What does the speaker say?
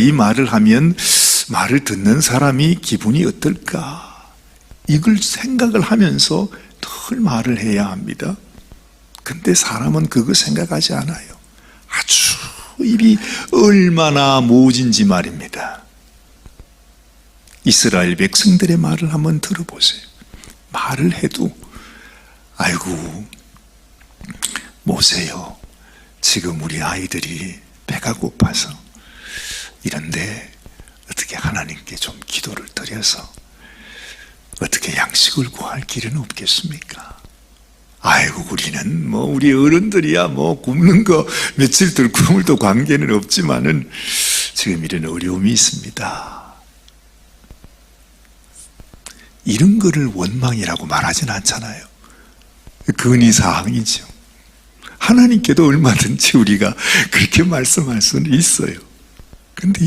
이 말을 하면 말을 듣는 사람이 기분이 어떨까? 이걸 생각을 하면서 늘 말을 해야 합니다. 근데 사람은 그거 생각하지 않아요. 아주 입이 얼마나 모진지 말입니다. 이스라엘 백성들의 말을 한번 들어보세요. 말을 해도, 아이고, 모세요. 지금 우리 아이들이 배가 고파서 이런데 어떻게 하나님께 좀 기도를 드려서 어떻게 양식을 구할 길은 없겠습니까? 아이고 우리는 뭐 우리 어른들이야 뭐 굶는 거 며칠 들 굶을도 관계는 없지만은 지금 이런 어려움이 있습니다. 이런 거를 원망이라고 말하진 않잖아요. 근의 사항이죠. 하나님께도 얼마든지 우리가 그렇게 말씀할 수는 있어요. 근데